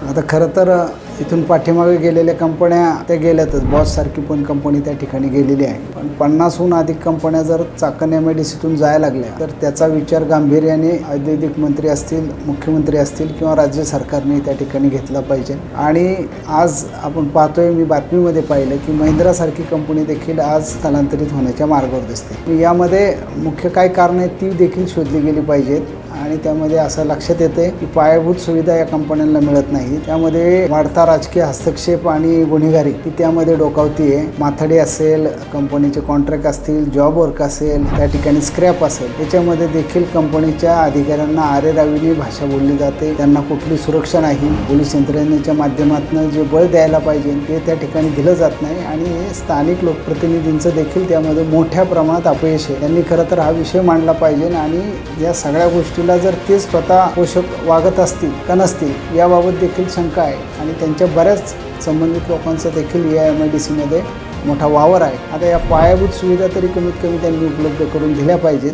आता खरं तर इथून पाठीमागे गेलेल्या कंपन्या त्या गेल्यातच. बॉससारखी पण कंपनी त्या ठिकाणी गेलेली आहे. पण पन्नासहून अधिक कंपन्या जर चाकण एम आय डी सीतून जायला लागल्या तर त्याचा विचार गांभीर्याने औद्योगिक मंत्री असतील मुख्यमंत्री असतील किंवा राज्य सरकारने त्या ठिकाणी घेतला पाहिजे. आणि आज आपण पाहतोय मी बातमीमध्ये पाहिलं की महिंद्रासारखी कंपनी देखील आज स्थलांतरित होण्याच्या मार्गावर दिसते. यामध्ये मुख्य काय कारण आहेत ती देखील शोधली गेली पाहिजेत. आणि त्यामध्ये असं लक्षात येते की पायाभूत सुविधा या कंपन्यांना मिळत नाही. त्यामध्ये वाढता राजकीय हस्तक्षेप आणि गुन्हेगारी ती त्यामध्ये डोकावती आहे. माथाडी असेल कंपनीचे कॉन्ट्रॅक्ट असतील जॉब वर्क असेल त्या ठिकाणी स्क्रॅप असेल याच्यामध्ये देखील कंपनीच्या अधिकाऱ्यांना आरेरावीने भाषा बोलली जाते. त्यांना कुठली सुरक्षा नाही. पोलीस यंत्रणेच्या माध्यमातून जे बळ द्यायला पाहिजे ते त्या ठिकाणी दिलं जात नाही. आणि हे स्थानिक लोकप्रतिनिधींचं देखील त्यामध्ये मोठ्या प्रमाणात अपयश आहे. त्यांनी खरं तर हा विषय मांडला पाहिजे आणि या सगळ्या गोष्टीला जर ते स्वतः पोषक वागत असतील का नसतील याबाबत देखील शंका आहे. आणि त्यांच्या बऱ्याच संबंधित लोकांचा देखील या एम आय डी सीमध्ये मोठा वावर आहे. आता या पायाभूत सुविधा तरी कमीत कमी त्यांनी उपलब्ध करून दिल्या पाहिजेत.